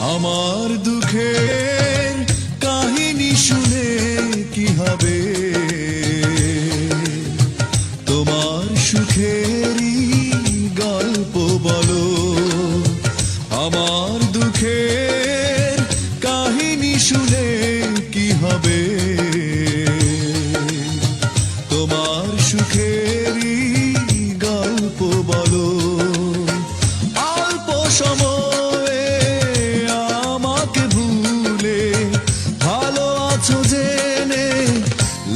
আমার দুঃখের কাহিনী শুনে কি হবে? তোমার সুখেরই গল্প বলো। আমার দুঃখের কাহিনী শুনে কি হবে? তোমার সুখেরই গল্প বলো। অল্প সময়ে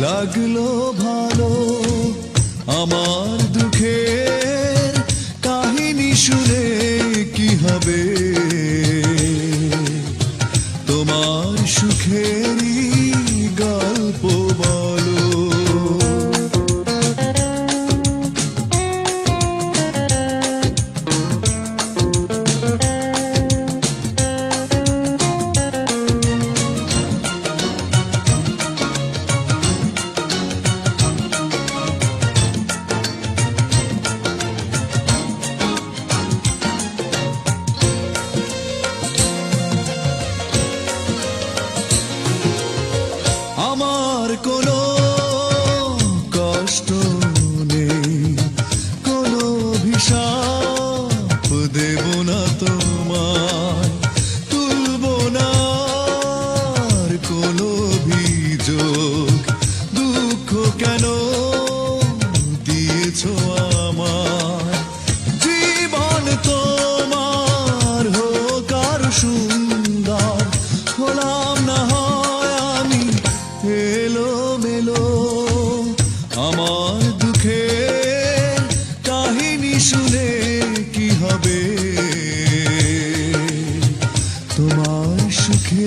লাগল ভালো আমার দুঃখে কাহিনী শুনে কি হবে? তোমার সুখেরই আমার কোনো কষ্ট নেই, কোনো অভিশাপ দেব না তোমায়। তুলব না আর কোনো অভিযোগ, দুঃখ কেন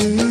হবে তোমার সুখেরই